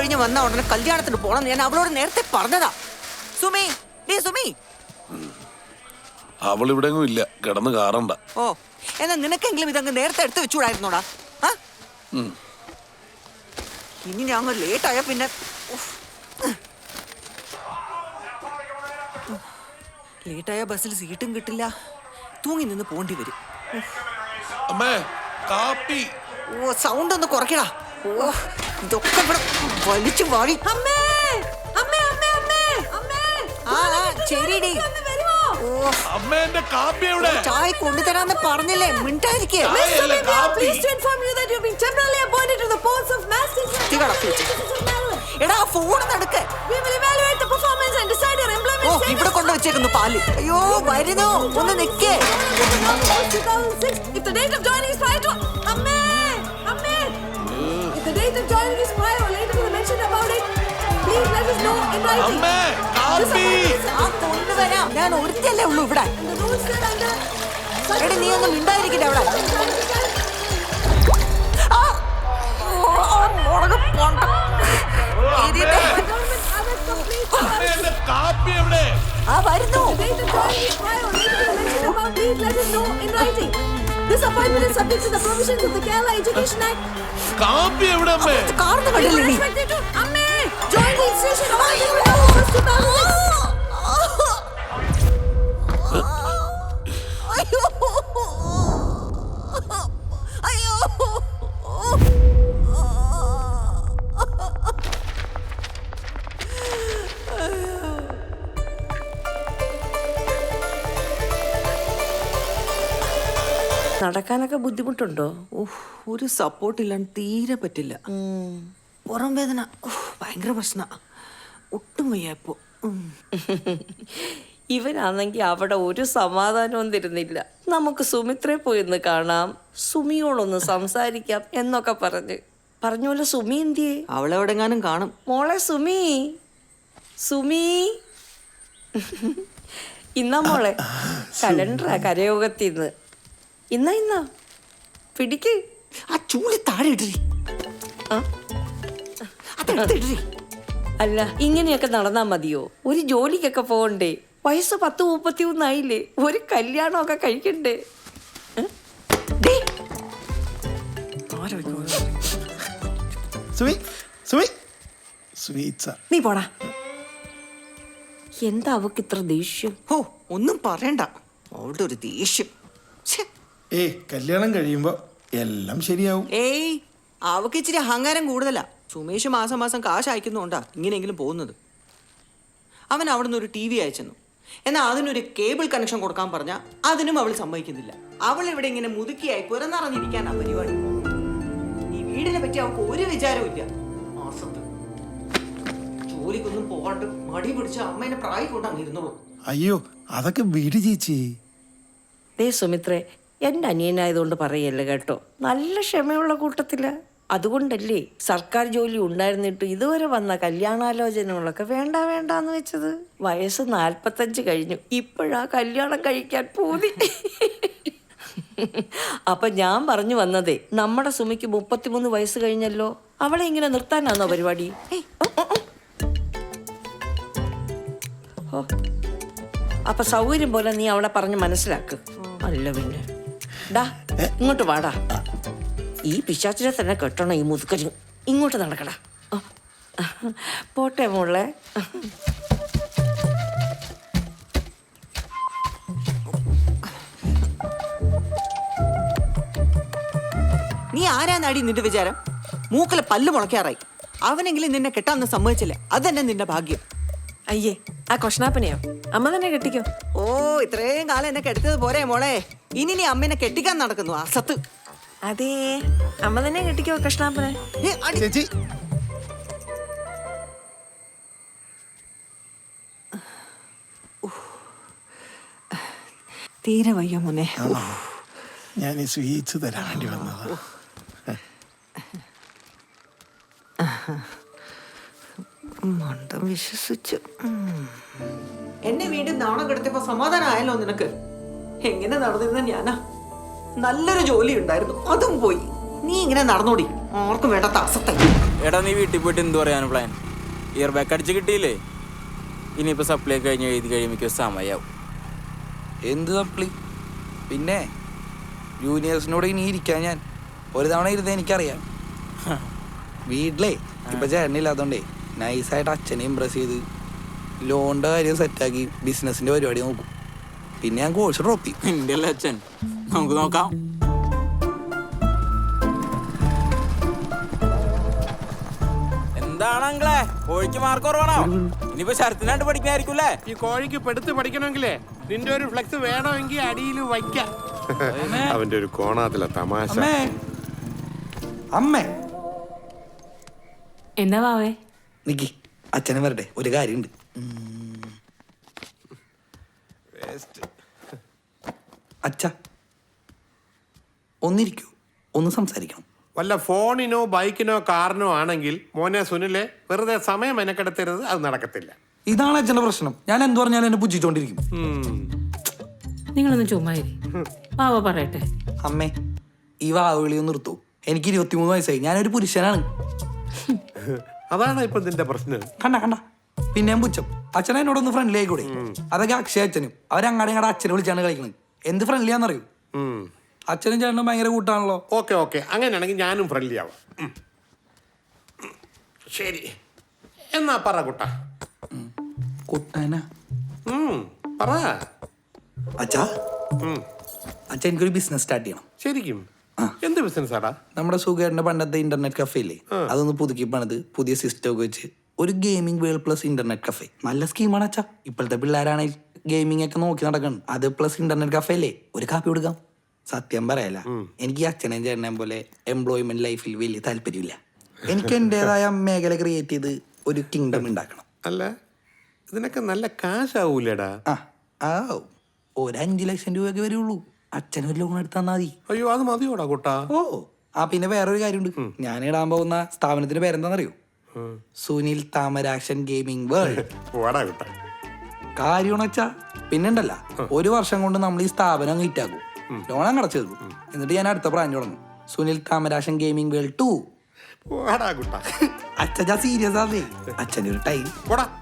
കഴിഞ്ഞ് വന്ന ഉടനെ കല്യാണത്തിന് പോണം. ഞാൻ അവളോട് നേരത്തെ പറഞ്ഞതാ. സുമി ഡേ സുമി. അവൾ ഇവിടെങ്ങും ഇല്ല. കിടന്ന് കാറണ്ട. ഓ എന്നാ നിനക്കെങ്കിലും ഇതങ്ങ് നേരത്തെ എടുത്തു വെച്ചൂടായിരുന്നോടാ ഇനി ഞാൻ അങ്ങ് ലേറ്റ് ആയ പിന്നെ ലേറ്റായ ബസ്സിൽ സീറ്റും കിട്ടില്ല. തൂങ്ങി നിന്ന് പോണ്ടി വരും. അമ്മേ കാപ്പി. ഓ സൗണ്ട് ഒന്ന് കുറയ്ക്കടാ. ഓ. ഇതൊക്കെ ഇവിടെ വലിച്ചു വാഴി അമ്മേ അമ്മേ അമ്മേ അമ്മേ അമ്മേ ആ ആ, ശരിടി ഒന്ന് വരുമോ ഓ അമ്മ എന്റെ കാപ്പി എവിടെ ചായ കൊണ്ടുതരാന്ന് പറഞ്ഞില്ലേ മിണ്ടായിരിക്കേ Miss അല്ല, Sumit, we pleased to inform you that you've been temporarily appointed to the post of Mass Teacher. തീ കടത്തി എടാ ഫോൺ നടക്ക് We will evaluate the performance and decide your employment oh status. ഇവിടെ കൊണ്ടുവച്ചേക്കുന്നു പാൽ അയ്യോ വരുന്നു ഒന്ന് നിക്കേ Post 2006. If the date of joining is prior to 8th of Jordan is prior or later to mention about it. Please let us know in writing. അമ്മേ കാപ്പി ആ തൊണ്ണു വരാം ഞാൻ ഒരുത്തല്ലേ ഉള്ളൂ ഇവിടെ The rules are under such എടി നീ ഒന്ന് മിണ്ടായിരിക്കില്ല അവിടെ ആ! ഓ, ആ മുളക് പോണ്ട. The government other complete to എന്റെ ആ വരുന്നു is to the mention about. Please let us know in writing. This appointment is subject to the provisions of the Kerala Education Act. കാപ്പി എവിടെ അമ്മേ കാർന്ന് കണ്ടില്ലേ നീ expected to Amme join the നടക്കാനൊക്കെ ബുദ്ധിമുട്ടുണ്ടോ? ഉഫ്, ഒരു സപ്പോർട്ട് ഇല്ലാണ്ട് തീരെ പറ്റില്ല. പുറം വേദന. ഉഫ്, ഭയങ്കര പ്രശ്ന. ഒട്ടും വയ്യ ഇപ്പോ. ഇവനാണെങ്കിൽ അവിടെ ഒരു സമാധാനവും തരുന്നില്ല. നമുക്ക് സുമിത്രയെ പോയി ഒന്ന് കാണാം. സുമിയോളൊന്ന് സംസാരിക്കാം എന്നൊക്കെ പറഞ്ഞ്. പറഞ്ഞ പോലെ സുമി അവളെ അവളെവിടെങ്ങാനും കാണും. മോളെ സുമി. സുമി. ഇന്നാ മോളെ. കലണ്ടറാ കരയോഗത്തിന്ന്. ഇന്നാ ഇന്നാ. പിടിക്ക്. ആ ചൂളി താഴെ ഇടറി? അതെടുത്തിടറി. അല്ല ഇങ്ങനെയൊക്കെ നടന്നാ മതിയോ? ഒരു ജോലിക്കൊക്കെ പോകണ്ടേ? വയസ്സ് പത്ത് മുപ്പത്തി ഒന്നായില്ലേ ഒരു കല്യാണമൊക്കെ കഴിക്കണ്ടേ? നീ പോടാ. എന്താ അവക്ക് ഇത്ര ദേഷ്യം? ഓ ഒന്നും പറയണ്ട. അവളുടെ ഒരു ദേഷ്യം. ഏ കല്യാണം കഴിയുമ്പോ എല്ലാം ശരിയാവും. ഏയ് അവക്ക് ഇച്ചിരി അഹങ്കാരം കൂടുതലാ. സുമേഷ് മാസം മാസം കാശ് അയക്കുന്നുണ്ടാ ഇങ്ങനെയെങ്കിലും പോകുന്നത്. അവൻ അവിടുന്ന് ഒരു ടി വി അയച്ചെന്നു. എന്നാൽ അതിനൊരു കേബിൾ കണക്ഷൻ കൊടുക്കാൻ പറഞ്ഞ അതിനും അവൾ സമ്മതിക്കുന്നില്ല. അവൾ ഇവിടെ ഇങ്ങനെ മുതുക്കിയായി ആ പരിപാടി. ഈ വീടിനെ പറ്റി അവൾക്ക് ഒരു വിചാരവും ഇല്ല മാസത്ത് ജോലിക്കൊന്നും പോകാണ്ട് മടി പിടിച്ച അമ്മേനെ പ്രായം കൊണ്ടാണ് ഇരുന്നോളൂ. അയ്യോ അതൊക്കെ വീട് ചേച്ചി. ദേ സുമിത്രേ എന്റെ അനിയനായതുകൊണ്ട് പറയല്ല കേട്ടോ. നല്ല ക്ഷമയുള്ള കൂട്ടത്തില. അതുകൊണ്ടല്ലേ സർക്കാർ ജോലി ഉണ്ടായിരുന്നിട്ട് ഇതുവരെ വന്ന കല്യാണാലോചനകളൊക്കെ വേണ്ട വേണ്ട എന്ന് വെച്ചത്? വയസ്സ് നാൽപ്പത്തഞ്ച് കഴിഞ്ഞു. ഇപ്പോഴാ കല്യാണം കഴിക്കാൻ പോതി. അപ്പൊ ഞാൻ പറഞ്ഞു വന്നതേ നമ്മുടെ സുമിക്ക് മുപ്പത്തിമൂന്ന് വയസ്സ് കഴിഞ്ഞല്ലോ. അവളെ ഇങ്ങനെ നിർത്താനാണോ പരിപാടി. അപ്പൊ സൗകര്യം പോലെ നീ അവളെ പറഞ്ഞ് മനസ്സിലാക്ക്. അല്ല പിന്നെ. ഡാ ഇങ്ങോട്ട് വാടാ ഈ പിശാച്ചിനെ തന്നെ കെട്ടണം ഈ മുതുക്കരി ഇങ്ങോട്ട് നടക്കടാ. പോട്ടെ മോളെ. നീ ആരാന്നടി നിന്റെ വിചാരം? മൂക്കിലെ പല്ല് മുളയ്ക്കാറായി. അവനെങ്കിലും നിന്നെ കെട്ടാന്ന് സമ്മതിച്ചില്ല? അതന്നെ നിന്റെ ഭാഗ്യം. അയ്യേ ആ കൊഷ്ണാപ്പനെയോ അമ്മ തന്നെ കെട്ടിക്കോ? ഓ ഇത്രയും കാലം എന്നെ കെടുത്തത് പോരെ മോളെ. ഇനി നീ അമ്മേനെ കെട്ടിക്കാൻ നടക്കുന്നു അസത്ത് അതേ അമ്മ തന്നെ കെട്ടിക്കോ കൃഷ്ണാപ്പനെ. ഏ, അടി. ചേച്ചി. തീരെ വയ്യ മോനെ. ഞാൻ ഈ സ്വീറ്റ്സ് തരാൻ വേണ്ടി വന്നതാ. മണ്ടം വിശ്വസിച്ചു. എന്നെ വീണ്ടും നാണം കിടത്തിയപ്പോ സമാധാനമായല്ലോ നിനക്ക്? എങ്ങനെ നടന്നിരുന്ന ഞാനാ? നല്ലൊരു ജോലി ഉണ്ടായിരുന്നു അതും പോയി. നീ ഇങ്ങനെ നടന്നോടി ആർക്കും വേണ്ടാത്ത അസത്തെ എടാ നീ വീട്ടിൽ പോയിട്ട് എന്ത് പറയാൻ പ്ലാൻ ഇയർ ബാക്ക് അടിച്ച് കിട്ടിയില്ലേ? ഇനിയിപ്പോൾ സപ്ലൈ കഴിഞ്ഞ് എഴുതി കഴിയുമ്പോൾ സമയാവും. എന്ത് സപ്ലി പിന്നെ ജൂനിയേഴ്സിനോട് ഇനി ഇരിക്കാൻ ഞാൻ. ഒരു തവണ ഇരുന്ന് എനിക്കറിയാം. വീട്ടിലേ ഇപ്പൊ ചേട്ടനില്ലാത്തോണ്ടേ നൈസായിട്ട് അച്ഛനെ ഇമ്പ്രസ് ചെയ്ത്. ലോണിന്റെ കാര്യം സെറ്റാക്കി ബിസിനസിന്റെ പരിപാടി നോക്കും. പിന്നെ ഞാൻ കോഴ്സ് ഡ്രോപ്പ് ചെയ്യും അല്ലേ അച്ഛൻ. നമുക്ക് നോക്കാം. എന്താണ് അങ്ങളെ കോഴിക്ക് മാർക്ക് കുറവാണോ? ഇനിയിപ്പോ ശരത്തിനായിട്ട് പഠിക്കായിരിക്കൂലേ ഈ കോഴിക്ക് പെടുത്ത് പഠിക്കണമെങ്കിലേ നിന്റെ ഒരു ഫ്ലെക്സ് വേണമെങ്കിൽ അടിയിൽ വയ്ക്കാം. അവന്റെ ഒരു കോണാത്തില തമാശ. അമ്മേ. എന്നാ എന്താ വാവേ നിക്കി അച്ഛനും വരട്ടെ. ഒരു കാര്യമുണ്ട്. അച്ഛ ഒന്നിരിക്കൂ. ഒന്ന് സംസാരിക്കണം. വല്ല ഫോണിനോ ബൈക്കിനോ കാറിനോ ആണെങ്കിൽ മോനെ സുനിലെ വെറുതെ സമയം മെനക്കെടുത്തരുത് അത് നടക്കത്തില്ല. ഇതാണ് അച്ഛന്റെ പ്രശ്നം. ഞാൻ എന്ത് പറഞ്ഞാലും എന്നെ പുച്ഛിച്ചോണ്ടിരിക്കും. നിങ്ങളൊന്ന് ചുമ്മാരി പാവ പറയട്ടെ. അമ്മേ ഈ വാവുകളി ഒന്ന് നിർത്തൂ. എനിക്ക് ഇരുപത്തിമൂന്ന് വയസ്സായി. ഞാനൊരു പുരുഷനാണ്. അതാണ് ഇപ്പൊ നിന്റെ പ്രശ്നം. കണ്ട കണ്ട. പിന്നെയും പുച്ഛം. അച്ഛൻ എന്നോടൊന്ന് ഫ്രണ്ട്ലി ആയിക്കൂടെ? അതൊക്കെ അക്ഷയ അച്ഛനും. അവരങ്ങാടെ ഇങ്ങടെ അച്ഛനെ വിളിച്ചാണ് കളിക്കുന്നത് എന്ത് ഫ്രണ്ട്ലി ആണെന്നറിയൂ? അച്ഛനും ചേട്ടനും ഭയങ്കര കൂട്ടാണല്ലോ. Okay okay. അങ്ങനെയാണെങ്കിൽ ഞാനും ഫ്രണ്ട്ലി ആവാം. ഉം. ശരി. എന്നാ പറ കുട്ട. കുട്ടാനാ? ഉം, പറ. അച്ഛാ? ഉം. അച്ഛൻ എനിക്കൊരു ബിസിനസ് സ്റ്റാർട്ട് ചെയ്യണം. ശരിക്കും? എന്ത് ബിസിനസാടാ നമ്മുടെ സുഖേറിന്റെ പണ്ടത്തെ ഇന്റർനെറ്റ് കഫേ ഇല്ലേ? അതൊന്ന് പുതുക്കി പണിത് പുതിയ സിസ്റ്റം ഒക്കെ വെച്ച് ഒരു gaming world plus internet cafe നല്ല സ്കീമാണ് അച്ഛാ. ഇപ്പോഴത്തെ പിള്ളേരാണെങ്കിൽ ഗെയിമിംഗ് ഒക്കെ നോക്കി നടക്കണം അത് പ്ലസ് ഇന്റർനെറ്റ് കഫേ അല്ലേ? ഒരു കാപ്പി കൊടുക്കാം. സത്യം പറയല എനിക്ക് അച്ഛനെയും ചേട്ടനെയും പോലെ എംപ്ലോയ്മെന്റ് ലൈഫിൽ വലിയ താല്പര്യമില്ല. എനിക്ക് എന്റേതായ മേഖല ക്രിയേറ്റ് ചെയ്ത് ഒരു കിങ്ഡം ഉണ്ടാക്കണം. അല്ല ഇതിനൊക്കെ നല്ല കാശ് ആ ആ ഒരു അഞ്ച് ലക്ഷം രൂപയൊക്കെ വരുള്ളൂ. അച്ഛനൊരു ലോൺ എടുത്താൽ മതി. അയ്യോ അത് മതിയോടാ കൂട്ടാ. ഓ ആ പിന്നെ വേറൊരു കാര്യമുണ്ട്. ഞാൻ ഇടാൻ പോകുന്ന സ്ഥാപനത്തിന്റെ പേരെന്താണെന്നറിയോ സുനിൽ താമരാക്ഷൻ ഗെയിമിംഗ് വേൾഡ്. പോടാ കുട്ട. കാര്യമെന്ന് വെച്ചാ പിന്നെണ്ടല്ല ഒരു വർഷം കൊണ്ട് നമ്മൾ ഈ സ്ഥാപനം ഹിറ്റാക്കും ലോൺ അങ്ങ് അടച്ചു തീർക്കും എന്നിട്ട് ഞാൻ അടുത്ത ബ്രാഞ്ച് തുടങ്ങും. Sunil Thamarasan gaming world two പോടാ കുട്ട. അച്ഛൻ സീരിയസ് ആണേ അച്ഛന്റെ ഒരു ടൈം പോടാ.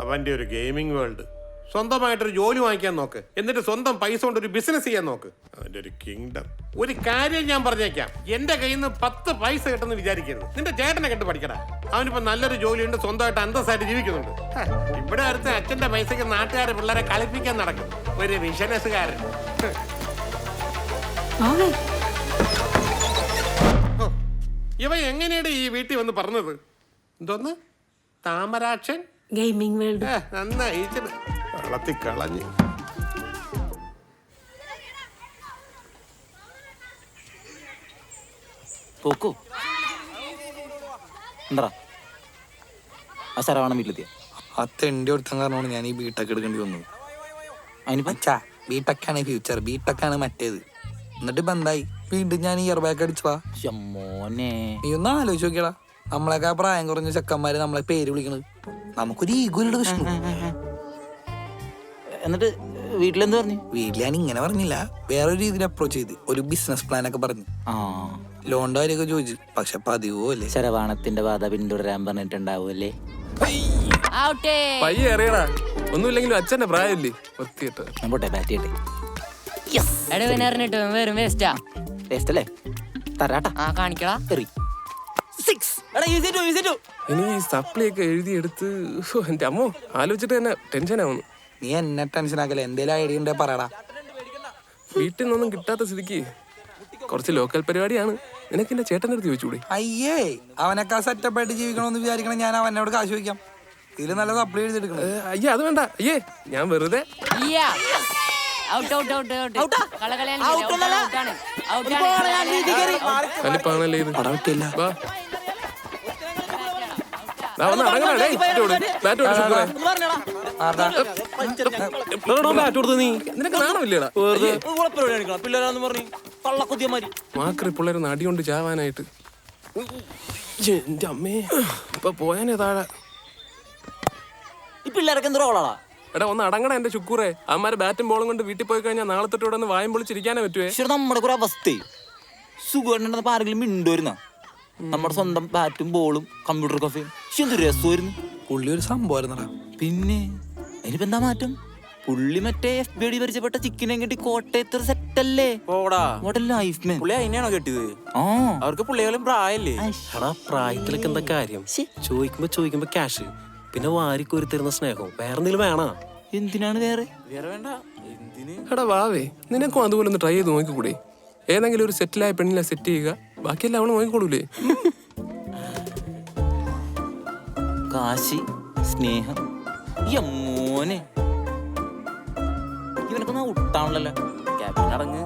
അവന്റെ ഒരു ഗെയിമിംഗ് വേൾഡ്. സ്വന്തമായിട്ടൊരു ജോലി വാങ്ങിക്കാൻ നോക്ക്. എന്നിട്ട് സ്വന്തം പൈസ കൊണ്ട് ഒരു ബിസിനസ് ചെയ്യാൻ നോക്ക്. അതിന്റെ ഒരു കിങ്ഡം ഒരു കാര്യം ഞാൻ പറഞ്ഞേക്കാം. എന്റെ കയ്യിൽ നിന്ന് പത്ത് പൈസ കിട്ടുമെന്ന് വിചാരിക്കരുത്. നിന്റെ ചേട്ടനെ കണ്ട് പഠിക്കടാ. അവനിപ്പോ നല്ലൊരു ജോലി ഉണ്ട് സ്വന്തമായിട്ട് അന്തസ്സായിട്ട് ജീവിക്കുന്നുണ്ട്. ഇവിടെ അടുത്ത് അച്ഛന്റെ പൈസക്ക് നാട്ടുകാരെ പിള്ളേരെ കളിപ്പിക്കാൻ നടക്കും. ഒരു ബിസിനസ്സുകാരൻ ഇവ എങ്ങനെയാണ് ഈ വീട്ടിൽ വന്ന് പറഞ്ഞത്? എന്തോന്ന്? താമരാക്ഷൻ? ഗെയിമിംഗ് വേൾഡ് നന്നായി. വളർത്തി കളഞ്ഞ് പോക്കോ. എന്താ ആ ശരവാണം വീട്ടിലെത്തിയ? ഒരുത്തം കാരണമാണ് ഞാൻ ഈ ബിടെക് എടുക്കേണ്ടി വന്നത്. അതിനിപ്പോ അച്ഛാ ബിടെക്കാണ് ഫ്യൂച്ചർ ബിടെക്കാണ് മറ്റേത്. എന്നിട്ട് ബന്ധായി എന്തായി? വീണ്ടും ഞാൻ ഇയർ ബാക്ക് അടിച്ചതാ മോനെ. നീ ഒന്ന് ആലോചിച്ച് നോക്കിയടാ. നമ്മളെയൊക്കെ പ്രായം കുറഞ്ഞ ചെക്കന്മാര് നമ്മളെ പേര് വിളിക്കണത്. നമുക്കൊരു ഈഗോയുടെ വിഷ്ണു. എന്നിട്ട് വീട്ടിലെന്ത് പറഞ്ഞു? വീട്ടിൽ ഞാൻ ഇങ്ങനെ പറഞ്ഞില്ല. വേറൊരു രീതിയിൽ അപ്രോച്ച് ചെയ്ത്. ഒരു ബിസിനസ് പ്ലാൻ ഒക്കെ പറഞ്ഞു. ആ. ലോണിന്റെ കാര്യമൊക്കെ ചോദിച്ചു. പക്ഷെ പതിവോ അല്ലേ? ശരവാണത്തിന്റെ ബാധ പിന്തുടരാൻ പറഞ്ഞിട്ടുണ്ടാവൂല്ലേ പയ്യെ അറിയടാ. ഒന്നുമില്ലെങ്കിലും അച്ഛന്റെ പ്രായമില്ലേ? ഒത്തിയിട്ട് ഞാൻ പോട്ടെ ബാറ്റ് ചെയ്യട്ടെ. എടവിനറിഞ്ഞിട്ട് വെറും വേസ്റ്റാ ടേസ്റ്റ് അല്ലേ? തരാട്ടാ. ആ കാണിക്കടാ. എറി സിക്സ് എടാ ഈസി ടു ഈസി ടു ഇനി ഈ സപ്ലി ഒക്കെ എഴുതിയെടുത്ത് ഹോ, എന്റെ അമ്മോ ആലോചിച്ചിട്ട് തന്നെ ടെൻഷൻ ആവുന്നു. നീ എന്നെ ടെൻഷൻ ആക്കല എന്തേലും ഐഡിയ ഉണ്ടേ പറയടാ വീട്ടിൽ നിന്നൊന്നും കിട്ടാത്ത സ്ഥിതിക്ക് കുറച്ച് ലോക്കൽ പരിപാടിയാണ് നിനക്ക് എന്റെ ചേട്ടന്റെ അടുത്ത് ചോദിച്ചൂടെ അയ്യേ അവനൊക്കെ സെറ്റപ്പ് ആയിട്ട് ജീവിക്കണമെന്ന് വിചാരിക്കണം ഞാൻ അവനോട് കാശ് ചോദിക്കാം ഇതിൽ നല്ല സപ്ലൈ എഴുതിയെടുക്കണം ഏ, അയ്യേ അത് വേണ്ട അയ്യേ ഞാൻ വെറുതെ ഔട്ട് ഔട്ട് ഔട്ട് ഔട്ട് കളകളയാണ് ഔട്ടാണ് ഔട്ടാണ് കലിപ്പാണല്ലേ ഇത് പടം വിട്ടില്ല വാ ദാ വന്ന് അടങ്ങണ ബാറ്റ് കൊടു ശുക്രേ ബാറ്റ് കൊടുത്തു നീ? നിനക്ക് നാണമില്ലേടാ പിള്ളേരാന്ന് പറഞ്ഞു കള്ളക്കുത്തിയമാരി മാക്രി ചാവാനായിട്ട്. എന്റെ അമ്മേ. ഇപ്പൊ പോയാനേ താഴെ. ഈ പിള്ളേരൊക്കെ എന്ത് റോളാടാ എടാ ഒന്ന് അടങ്ങണ എന്റെ ചുക്കൂറേ. അമ്മമാര് ബാറ്റും ബോളും കൊണ്ട് വീട്ടിൽ പോയി കഴിഞ്ഞാൽ നാളെ തൊട്ട് ഇവിടെ ഒന്ന് വായം പൊളിച്ചിരിക്കാനേ പറ്റുവേ. ശരി നമ്മുടെ കുറെ അവസ്ഥ സുഖമുണ്ടെന്നപ്പോ ആരെങ്കിലും മിണ്ടുവരുന്ന നമ്മുടെ സ്വന്തം ബാറ്റും ബോളും കമ്പ്യൂട്ടർ കഫേയും. എന്ത് രസമായിരുന്നു. പുള്ളി ഒരു സംഭവമായിരുന്നടാ. പിന്നെ? അതിനിപ്പോ എന്താ മാറ്റം? പുള്ളി മറ്റേ എഫ് ബി ഡി പരിചയപ്പെട്ട ചിക്കനെ കിട്ടി കോട്ടയത്ത് സെറ്റ് അല്ലേ? പോടാ. വാട്ട് ലൈഫ് മാൻ പുള്ളി അതിനെയാണോ കെട്ടിയത്? ആ. അവർക്ക് പുള്ളികളും പ്രായല്ലേ? എടാ പ്രായത്തിലൊക്കെ എന്താ കാര്യം? ചോദിക്കുമ്പോ ചോദിക്കുമ്പോ ക്യാഷ് പിന്നെ വാരിക്കോരി തരുന്ന സ്നേഹം. വേറെ എന്തെങ്കിലും വേണോ? എന്തിനാണ് വേറെ? വേറെ വേണ്ട. എന്തിന്? എടാ വാവേ നിനക്കും അതുപോലെ ഒന്ന് ട്രൈ ചെയ്ത് നോക്കിക്കൂടെ? ഏതെങ്കിലും ഒരു സെറ്റിലായ പെണ്ണിനെ സെറ്റ് ചെയ്യുക. ബാക്കിയെല്ലാം അവൾ നോക്കിക്കോളൂലേ കാശി സ്നേഹം അമ്മോനെ ഇവനൊക്കെ ഒട്ടാണല്ലോ ക്യാപ്റ്റൻ അടങ്ങ്.